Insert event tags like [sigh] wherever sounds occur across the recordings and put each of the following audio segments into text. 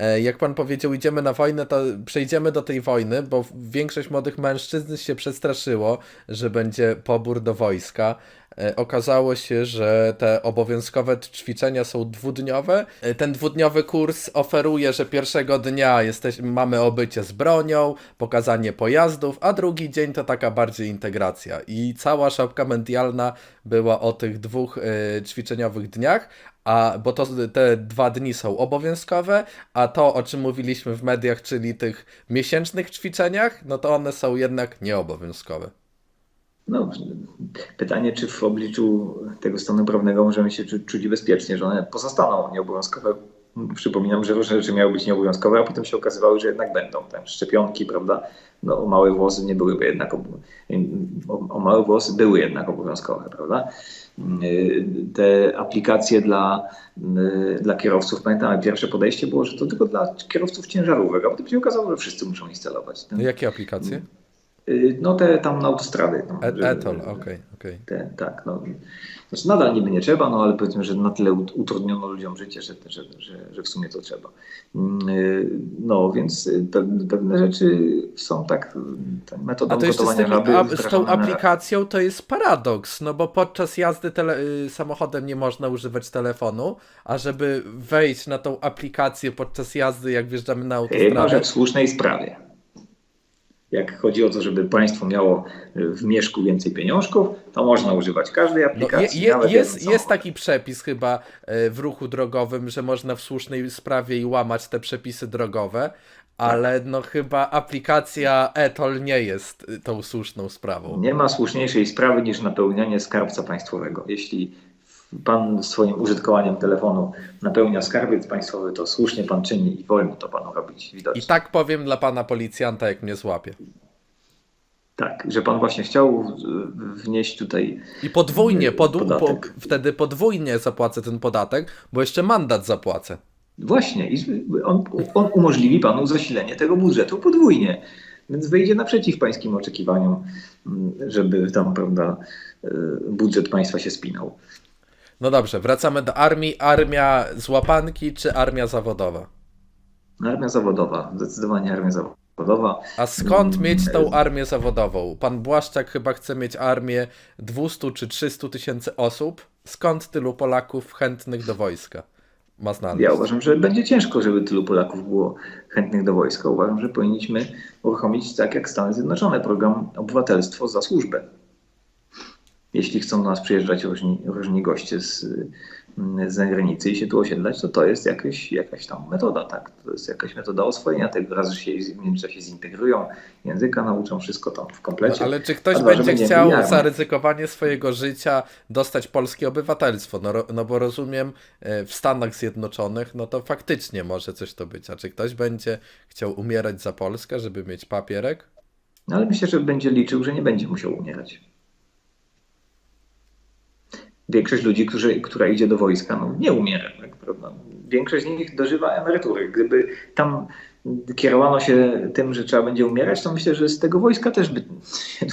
e, jak pan powiedział, idziemy na wojnę, to przejdziemy do tej wojny, bo większość młodych mężczyzn się przestraszyło, że będzie pobór do wojska. E, Okazało się, że te obowiązkowe ćwiczenia są dwudniowe. E, Ten dwudniowy kurs oferuje, że pierwszego dnia jesteś, mamy obycie z bronią, pokazanie pojazdów, a drugi dzień to taka bardziej integracja. I cała szopka medialna była o tych dwóch e, ćwiczeniowych dniach, a, bo to, te dwa dni są obowiązkowe, a to, o czym mówiliśmy w mediach, czyli tych miesięcznych ćwiczeniach, no to one są jednak nieobowiązkowe. No, pytanie, czy w obliczu tego stanu prawnego możemy się czu- czuć bezpiecznie, że one pozostaną nieobowiązkowe. Przypominam, że różne rzeczy miały być nieobowiązkowe, a potem się okazywały, że jednak będą. Tam szczepionki, prawda? No, o małe włosy nie byłyby jednak, o, o małe włosy były jednak obowiązkowe, prawda? Yy, Te aplikacje dla, yy, dla kierowców, pamiętam, pierwsze podejście było, że to tylko dla kierowców ciężarówek, a potem się okazało, że wszyscy muszą instalować. Ten, Jakie aplikacje? Yy, no te tam na autostrady. Tam, E- Etol, okej, okej. te, tak, no. Znaczy nadal niby nie trzeba, no ale powiedzmy, że na tyle ut- utrudniono ludziom życie, że, że, że, że w sumie to trzeba. Mm, y, No więc y, pe- pewne rzeczy są tak, y, metodą A to z, gotowania tym, żaby a, z tą aplikacją to jest paradoks, no bo podczas jazdy tele, y, samochodem nie można używać telefonu, a żeby wejść na tą aplikację podczas jazdy, jak wjeżdżamy na Chyba, że autostradę, w słusznej sprawie. Jak chodzi o to, żeby państwo miało y, w mieszku więcej pieniążków, to można używać każdej no, je, aplikacji. je, jest, jest taki przepis chyba y, w ruchu drogowym, że można w słusznej sprawie i łamać te przepisy drogowe, ale no chyba aplikacja Etol nie jest y, tą słuszną sprawą. Nie ma słuszniejszej sprawy niż napełnianie skarbca państwowego. Jeśli pan swoim użytkowaniem telefonu napełnia skarbiec państwowy, to słusznie pan czyni i wolno to panu robić. I Widocznie. tak powiem dla pana policjanta, jak mnie złapie. Tak, że pan właśnie chciał w- wnieść tutaj. I podwójnie, pod, po, wtedy podwójnie zapłacę ten podatek, bo jeszcze mandat zapłacę. Właśnie, i on, on umożliwi panu zasilenie tego budżetu podwójnie. Więc wyjdzie naprzeciw pańskim oczekiwaniom, m, żeby tam, prawda, y, budżet państwa się spinał. No dobrze, wracamy do armii. Armia z łapanki czy armia zawodowa? Armia zawodowa, zdecydowanie armia zawodowa. A skąd Mm, mieć tą armię zawodową? Pan Błaszczak chyba chce mieć armię 200 czy 300 tysięcy osób. Skąd tylu Polaków chętnych do wojska ma znaleźć? Ja uważam, że będzie ciężko, żeby tylu Polaków było chętnych do wojska. Uważam, że powinniśmy uruchomić, tak jak Stany Zjednoczone, program obywatelstwo za służbę. Jeśli chcą do nas przyjeżdżać różni, różni goście z, z zagranicy i się tu osiedlać, to to jest jakaś, jakaś tam metoda, tak? To jest jakaś metoda oswojenia tego, raz, że się w międzyczasie zintegrują, języka nauczą, wszystko tam w No, komplecie. ale czy ktoś A dwa, żeby będzie chciał armią. za ryzykowanie swojego życia dostać polskie obywatelstwo? No, no bo rozumiem, e, w Stanach Zjednoczonych, no to faktycznie może coś to być. A czy ktoś będzie chciał umierać za Polskę, żeby mieć papierek? No ale myślę, że będzie liczył, że nie będzie musiał umierać. Większość ludzi, którzy, która idzie do wojska, no, nie umiera. Tak, prawda? Większość z nich dożywa emerytury. Gdyby tam kierowano się tym, że trzeba będzie umierać, to myślę, że z tego wojska też by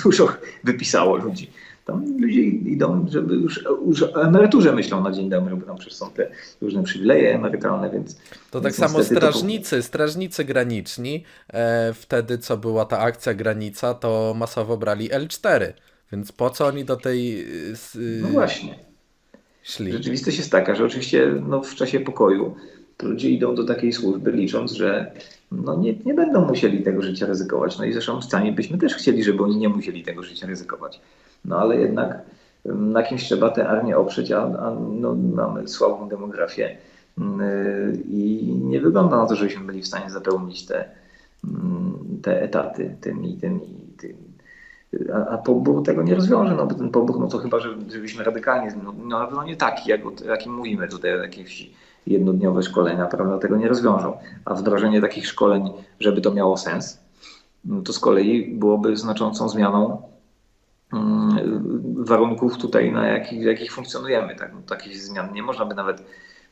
dużo wypisało ludzi. Tam ludzie idą, żeby już, już o emeryturze myślą na dzień dobry, bo tam przecież są te różne przywileje emerytalne, więc... To tak samo niestety to- strażnicy, strażnicy graniczni, e, wtedy co była ta akcja granica, to masowo brali L4. Więc po co oni do tej y, y, No właśnie. szli? Rzeczywistość jest taka, że oczywiście no, w czasie pokoju ludzie idą do takiej służby, licząc, że no, nie, nie będą musieli tego życia ryzykować. No i zresztą sami byśmy też chcieli, żeby oni nie musieli tego życia ryzykować. No ale jednak ym, na kimś trzeba tę armię oprzeć, a, a no, mamy słabą demografię yy, i nie wygląda na to, żebyśmy byli w stanie zapełnić te, mm, te etaty tymi, tymi a, a pobór tego nie rozwiąże, no bo ten pobór, no to chyba, że, żebyśmy radykalnie, no, no na pewno nie taki, jak, jakim mówimy tutaj, jakieś jednodniowe szkolenia, prawda, tego nie rozwiążą. A wdrożenie takich szkoleń, żeby to miało sens, no to z kolei byłoby znaczącą zmianą mm, warunków tutaj, na jakich, jakich funkcjonujemy. Tak? No, takich zmian nie można by nawet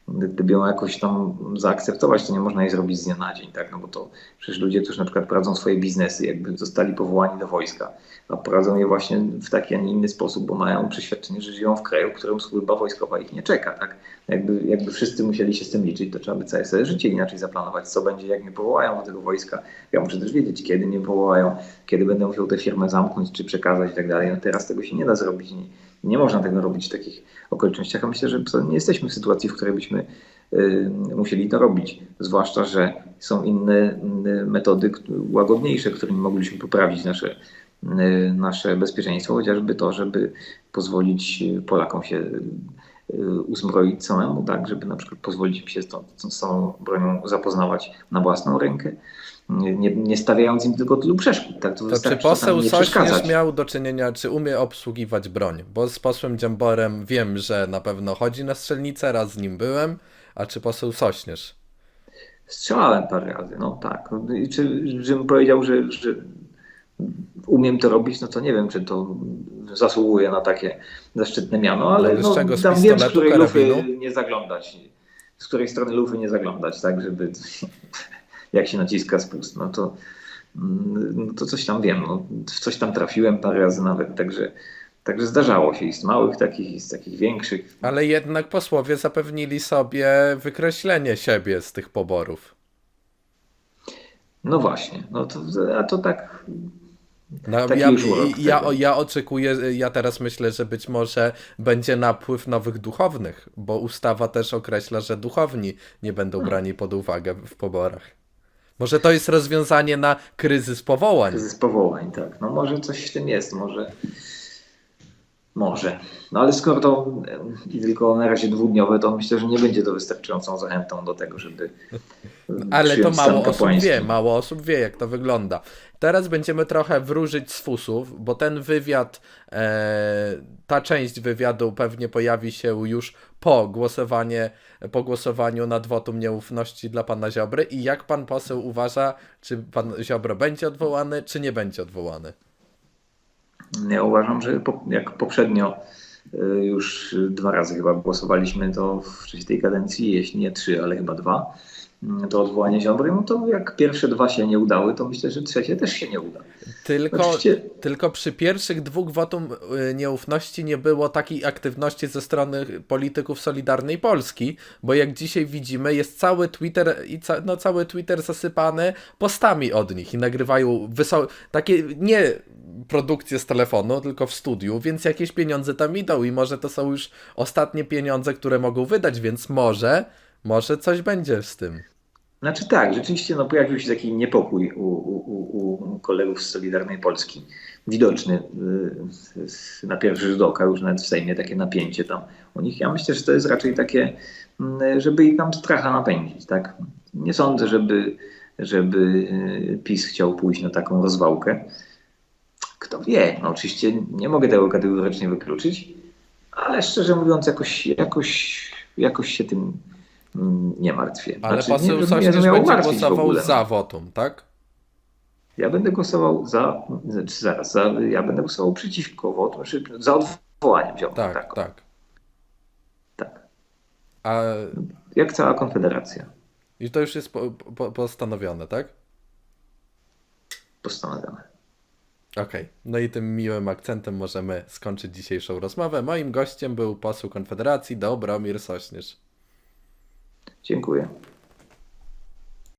gdyby ją jakoś tam zaakceptować, to nie można jej zrobić z dnia na dzień, tak? No bo to przecież ludzie, którzy na przykład prowadzą swoje biznesy, jakby zostali powołani do wojska, a prowadzą je właśnie w taki, a nie inny sposób, bo mają przeświadczenie, że żyją w kraju, w którym służba wojskowa ich nie czeka, tak? Jakby, jakby wszyscy musieli się z tym liczyć, to trzeba by całe sobie życie inaczej zaplanować, co będzie, jak mnie powołają do tego wojska. Ja muszę też wiedzieć, kiedy mnie powołają, kiedy będę musiał tę firmę zamknąć, czy przekazać i tak dalej. No teraz tego się nie da zrobić. Nie, można tego robić w takich okolicznościach, a myślę, że nie jesteśmy w sytuacji, w której byśmy y, musieli to robić. Zwłaszcza, że są inne metody łagodniejsze, którymi mogliśmy poprawić nasze, y, nasze bezpieczeństwo, chociażby to, żeby pozwolić Polakom się y, uzbroić samemu, tak, żeby na przykład pozwolić im się z tą, z tą bronią zapoznawać na własną rękę, nie, nie stawiając im tylko tylu przeszkód. Tak, to To czy poseł Sośnierz miał do czynienia, czy umie obsługiwać broń? Bo z posłem Dziamborem wiem, że na pewno chodzi na strzelnicę, raz z nim byłem, a czy poseł Sośnierz? Strzelałem parę razy, no tak. I czy, żebym powiedział, że, że umiem to robić, no to nie wiem, czy to zasługuje na takie zaszczytne miano, ale No, z no, tam wiem, z której lufy karabinu? nie zaglądać. Z której strony lufy nie zaglądać, tak, żeby jak się naciska spust, no to, mm, no to coś tam wiem, no, w coś tam trafiłem parę razy nawet, także, także zdarzało się i z małych takich, i z takich większych. Ale jednak posłowie zapewnili sobie wykreślenie siebie z tych poborów. No właśnie, no to, a to tak No, Taki ja, ja, ja oczekuję, ja teraz myślę, że być może będzie napływ nowych duchownych, bo ustawa też określa, że duchowni nie będą brani pod uwagę w poborach. Może to jest rozwiązanie na kryzys powołań. Kryzys powołań, tak. No może coś w tym jest, może. Może. No ale skoro to i tylko na razie dwudniowe, to myślę, że nie będzie to wystarczającą zachętą do tego, żeby. [laughs] Ale to mało osób wie, mało osób wie, jak to wygląda. Teraz będziemy trochę wróżyć z fusów, bo ten wywiad, e, ta część wywiadu pewnie pojawi się już po, głosowanie, po głosowaniu nad wotum nieufności dla pana Ziobry. I jak pan poseł uważa, czy pan Ziobro będzie odwołany, czy nie będzie odwołany? Ja uważam, że po, jak poprzednio y, już dwa razy chyba głosowaliśmy to w czasie tej kadencji, jeśli nie trzy, ale chyba dwa, mm, to odwołanie Ziobry, no to jak pierwsze dwa się nie udały, to myślę, że trzecie też się nie uda. Tylko, Oczywiście- tylko przy pierwszych dwóch wotum y, nieufności nie było takiej aktywności ze strony polityków Solidarnej Polski, bo jak dzisiaj widzimy, jest cały Twitter i ca no, cały Twitter zasypany postami od nich i nagrywają takie nie produkcje z telefonu, tylko w studiu, więc jakieś pieniądze tam idą i może to są już ostatnie pieniądze, które mogą wydać, więc może, może coś będzie z tym. Znaczy tak, rzeczywiście no, pojawił się taki niepokój u, u, u, kolegów z Solidarnej Polski. Widoczny y, na pierwszy rzut oka, już nawet w Sejmie takie napięcie tam u nich. Ja myślę, że to jest raczej takie, mm, żeby ich tam stracha napędzić. Tak? Nie sądzę, żeby, żeby y, PiS chciał pójść na taką rozwałkę. Kto wie, no oczywiście nie mogę tego kategorycznie wykluczyć, ale szczerze mówiąc jakoś, jakoś, jakoś się tym nie martwię. Ale Znaczy, poseł Sośnierz będzie głosował za wotum, tak? Ja będę głosował za, znaczy zaraz, za, ja będę głosował przeciwko wotum, znaczy za odwołaniem Ziobry. Tak, tak. tak. tak. A, Jak cała Konfederacja I to już jest po, po, postanowione, tak? postanowiona. Okej. No i tym miłym akcentem możemy skończyć dzisiejszą rozmowę. Moim gościem był poseł Konfederacji Dobromir Sośnierz. Dziękuję.